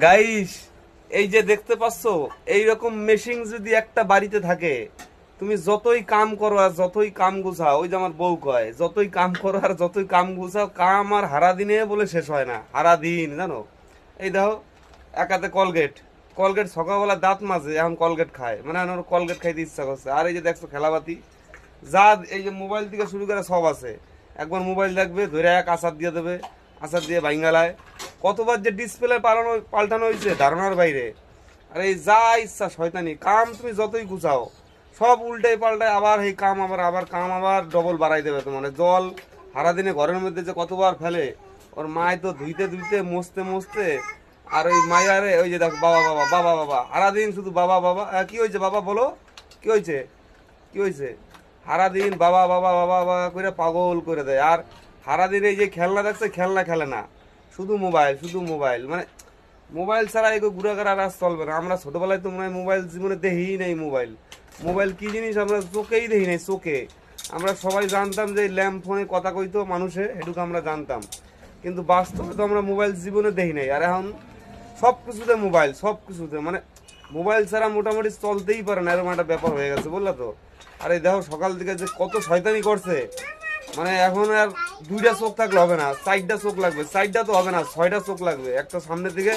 Guys, এই যে দেখতে পাচ্ছ এই রকম মেশিন যদি একটা বাড়িতে থাকে, তুমি যতই কাম করো আর যতই কাম গুছাও, ওই যে আমার বউ কয়, যতই কাম করো আর যতই কাম গুছাও, কাম আর হারা দিনে বলে শেষ হয় না, হারা দিন, জানো? এই দেখো একাতে কলগেট কলগেট সকালবেলা দাঁত মাজে, এখন কলগেট খায় মানে ওর কলগেট খাইতে ইচ্ছা করছে। আর এই যে দেখছ খেলাবাতি যা এই যে মোবাইল থেকে শুরু করে সব আছে। একবার মোবাইল দেখবে, ধরে এক আচার দিয়ে দেবে আচার দিয়ে ভাঙ্গালায় কতবার যে ডিসপ্লে পালানো, পাল্টানো হয়েছে, ধারণার বাইরে। আর এই যা ইচ্ছা, শয়তানি। কাম তুমি যতই গুছাও, সব উল্টাই পাল্টায় আবার এই কাম, আবার আবার কাম, আবার ডবল বাড়াই দেবে তোমার। জল সারাদিনে ঘরের মধ্যে যে কতবার ফেলে, ওর মায় তো ধুইতে ধুইতে মুছতে মুছতে আর ওই মায়ারে ওই যে দেখো, বাবা বাবা বাবা বাবা, সারাদিন শুধু বাবা বাবা কি হয়েছে বাবা, বলো? কি হয়েছে? কি হয়েছে? সারাদিন বাবা বাবা বাবা বাবা করে পাগল করে দেয়। আর সারাদিন এই যে খেলনা দেখছে, খেলনা খেলে না। শুধু মোবাইল শুধু মোবাইল। মানে মোবাইল ছাড়া এগো ঘুরাঘার আর চলবে না। আমরা ছোটবেলায় তো মনে হয় মোবাইল জীবনে দেখেই নাই মোবাইল। মোবাইল কি জিনিস আমরা চোখেই দেখি নাই, চোখে। আমরা সবাই জানতাম যে ল্যাম্প ফোনে কথা কইতো মানুষে, এটুকু আমরা জানতাম। কিন্তু বাস্তবে তো আমরা মোবাইল জীবনে দেখি নাই। আর এখন সব কিছুতে মোবাইল সব কিছুতে মানে মোবাইল ছাড়া মোটামুটি চলতেই পারে না, এরকম একটা ব্যাপার হয়ে গেছে, বুঝলা তো? আর এই দেখো, সকাল থেকে যে কত শয়তানি করছে। মানে এখন আর দুইটা চোখ থাকলে হবে না, চারটা চোখ লাগবে, চারটা তো হবে না, ছয়টা চোখ লাগবে, একটা সামনের থেকে